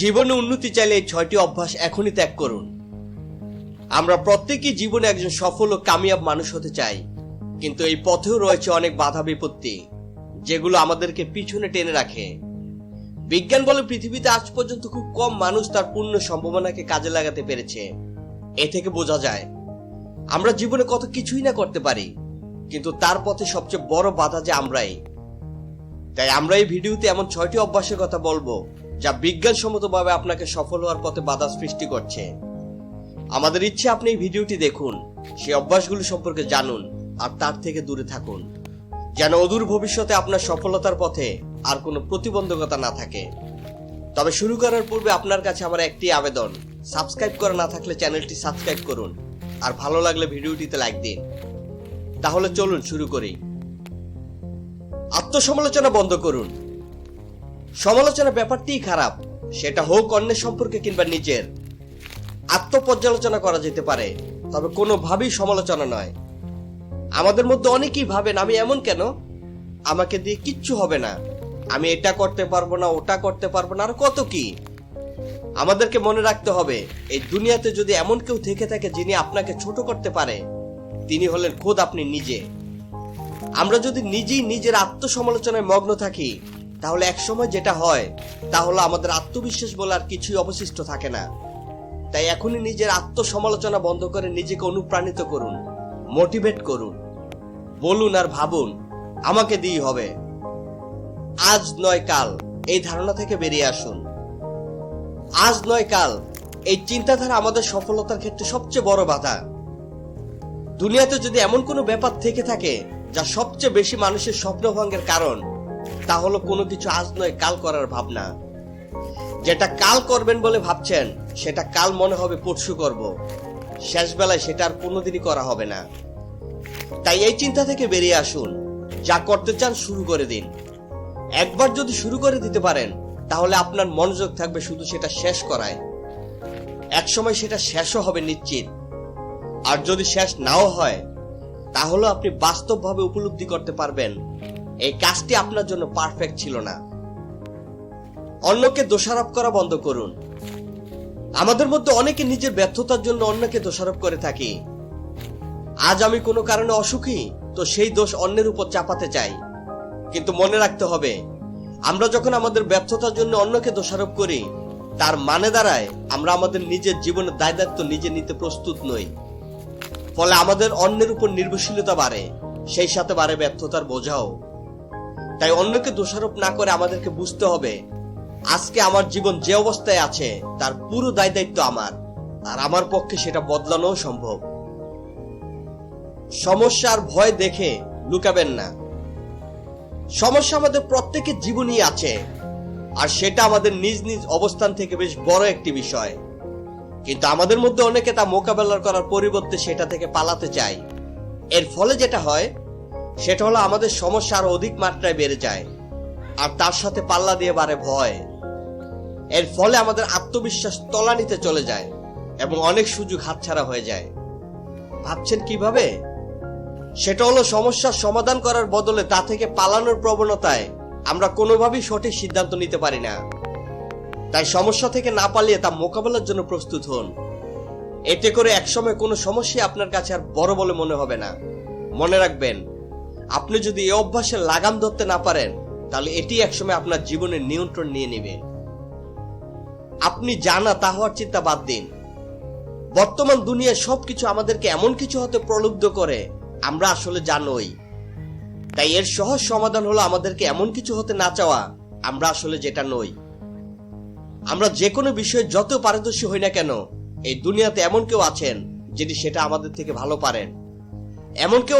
জীবনে উন্নতি চাইলে এই ছয়টি অভ্যাস এখনই ত্যাগ করুন। আমরা প্রত্যেকেই জীবনে একজন সফল ও কামিয়াব মানুষ হতে চাই, কিন্তু এই পথেও রয়েছে অনেক বাধা বিপত্তি, যেগুলো আমাদেরকে পিছনে টেনে রাখে। বিজ্ঞান বলে পৃথিবীতে আজ পর্যন্ত খুব কম মানুষ তার পূর্ণ সম্ভাবনাকে কাজে লাগাতে পেরেছে। এ থেকে বোঝা যায়, আমরা জীবনে কত কিছুই না করতে পারি, কিন্তু তার পথে সবচেয়ে বড় বাধা যে আমরাই। তাই আমরা এই ভিডিওতে এমন ছয়টি অভ্যাসের কথা বলব যা বিজ্ঞানসম্মতভাবে আপনাকে সফল হওয়ার পথে বাধা সৃষ্টি করছে। আমাদের ইচ্ছে আপনি এই ভিডিওটি দেখুন, সেই অভ্যাসগুলো সম্পর্কে জানুন আর তার থেকে দূরে থাকুন, যেন অদূর ভবিষ্যতে আপনার সফলতার পথে আর কোনো প্রতিবন্ধকতা না থাকে। তবে শুরু করার পূর্বে আপনার কাছে আমার একটি আবেদন, সাবস্ক্রাইব করা না থাকলে চ্যানেলটি সাবস্ক্রাইব করুন আর ভালো লাগলে ভিডিওটিতে লাইক দিন। তাহলে চলুন শুরু করি। আত্মসমালোচনা বন্ধ করুন। সমালোচনা ব্যাপারটিই খারাপ। সেটা হোক অন্যের সম্পর্কে কিংবা নিজের। আত্মপর্যালোচনা করা যেতে পারে, তবে কোনোভাবেই সমালোচনা নয়। আমাদের মধ্যে অনেকেই ভাবেন, আমি এমন কেন? আমাকে দিয়ে কিচ্ছু হবে না। আমি এটা করতে পারব না, ওটা করতে পারব না, আর কত কি? আমাদেরকে মনে রাখতে হবে, এই দুনিয়াতে যদি এমন কেউ থেকে থাকে যিনি আপনাকে ছোট করতে পারে, তিনি হলেন খোদ আপনি নিজে। আমরা যদি নিজেই নিজের আত্মসমালোচনায় মগ্ন থাকি তাহলে একসময় যেটা হয়, তা হলো আমাদের আত্মবিশ্বাস বলে আর কিছুই অবশিষ্ট থাকে না। তাই এখনই নিজের আত্মসমালোচনা বন্ধ করে নিজেকে অনুপ্রাণিত করুন, মোটিভেট করুন, বলুন আর ভাবুন, আমাকে দিই হবে। আজ নয় কাল, এই ধারণা থেকে বেরিয়ে আসুন। আজ নয় কাল, এই চিন্তাধারা আমাদের সফলতার ক্ষেত্রে সবচেয়ে বড় বাধা। দুনিয়াতে যদি এমন কোনো ব্যাপার থেকে থাকে, যা সবচেয়ে বেশি মানুষের স্বপ্নভঙ্গের কারণ তা হলো কোনো কিছু আজ নয়, কাল করার ভাবনা। যেটা কাল করবেন বলে ভাবছেন, সেটা কাল মনে হবে পরশু করব। শেষ বেলায় সেটা আর কোনোদিনই করা হবে না। তাই এই চিন্তা থেকে বেরিয়ে আসুন। যা করতে চান শুরু করে দিন। একবার যদি শুরু করে দিতে পারেন, তাহলে আপনার মনোযোগ থাকবে শুধু সেটা শেষ করায়। একসময় সেটা শেষও হবে নিশ্চিত। আর যদি শেষ নাও হয়, তাহলে আপনি বাস্তবভাবে উপলব্ধি করতে পারবেন। এই কাজটি আপনার জন্য পারফেক্ট ছিল না। অন্যকে দোষারোপ করা বন্ধ করুন। আমাদের মধ্যে অনেকে নিজের ব্যর্থতার জন্য অন্যকে দোষারোপ করে থাকি। আজ আমি কোনো কারণে অসুখী, তো সেই দোষ অন্যের উপর চাপাতে চাই। কিন্তু মনে রাখতে হবে, আমরা যখন আমাদের ব্যর্থতার জন্য অন্যকে দোষারোপ করি, তার মানে দাঁড়ায় আমরা আমাদের নিজের জীবনের দায় দায়িত্ব নিজে নিতে প্রস্তুত নই। ফলে আমাদের অন্যের উপর নির্ভরশীলতা বাড়ে, সেই সাথে বাড়ে ব্যর্থতার বোঝাও। তাই অন্যকে দোষারোপ না করে আমাদেরকে বুঝতে হবে, আজকে আমার জীবন যে অবস্থায় আছে, তার পুরো দায় দায়িত্ব আমার, আর আমার পক্ষে সেটা বদলানো সম্ভব। সমস্যার ভয় দেখে লুকাবেন না। সমস্যা আমাদের প্রত্যেকের জীবনই আছে, আর সেটা আমাদের নিজ নিজ অবস্থান থেকে বেশ বড় একটি বিষয়। কিন্তু আমাদের মধ্যে অনেকে তা মোকাবেলা করার পরিবর্তে সেটা থেকে পালাতে চায়। এর ফলে যেটা হয় সেটা হলো আমাদের সমস্যা আরও অধিক মাত্রায় বেড়ে যায়। আর তার সাথে পাল্লা দিয়ে বাড়ে ভয়। এর ফলে আমাদের আত্মবিশ্বাস তলানিতে চলে যায় এবং অনেক সুযোগ হাতছাড়া হয়ে যায়। ভাবছেন কীভাবে? সেটা হলো সমস্যার সমাধান করার বদলে তা থেকে পালানোর প্রবণতায় আমরা কোনোভাবেই সঠিক সিদ্ধান্ত নিতে পারি না। তাই সমস্যা থেকে না পালিয়ে তা মোকাবেলার জন্য প্রস্তুত হন। এতে করে একসময় কোনো সমস্যা আপনার কাছে আর বড় বলে মনে হবে না। মনে রাখবেন আপনি যদি এই অভ্যাসে লাগাম ধরতে না পারেন, তাহলে এটি একসময় আপনার জীবনের নিয়ন্ত্রণ নিয়ে নেবে আপনি জানা তা হওয়ার চিন্তা বাদ দিন। বর্তমান দুনিয়ায় সবকিছু আমাদেরকে এমন কিছু হতে প্রলুব্ধ করে, আমরা আসলে জানোই তাই এর সহজ সমাধান হলো আমাদেরকে এমন কিছু হতে না চাওয়া, আমরা আসলে যেটা নই। আমরা যে কোনো বিষয়ে যত পারদর্শী হই না কেন, এই দুনিয়াতে এমন কেউ আছেন যিনি সেটা আমাদের থেকে ভালো পারেন। এমন কেউ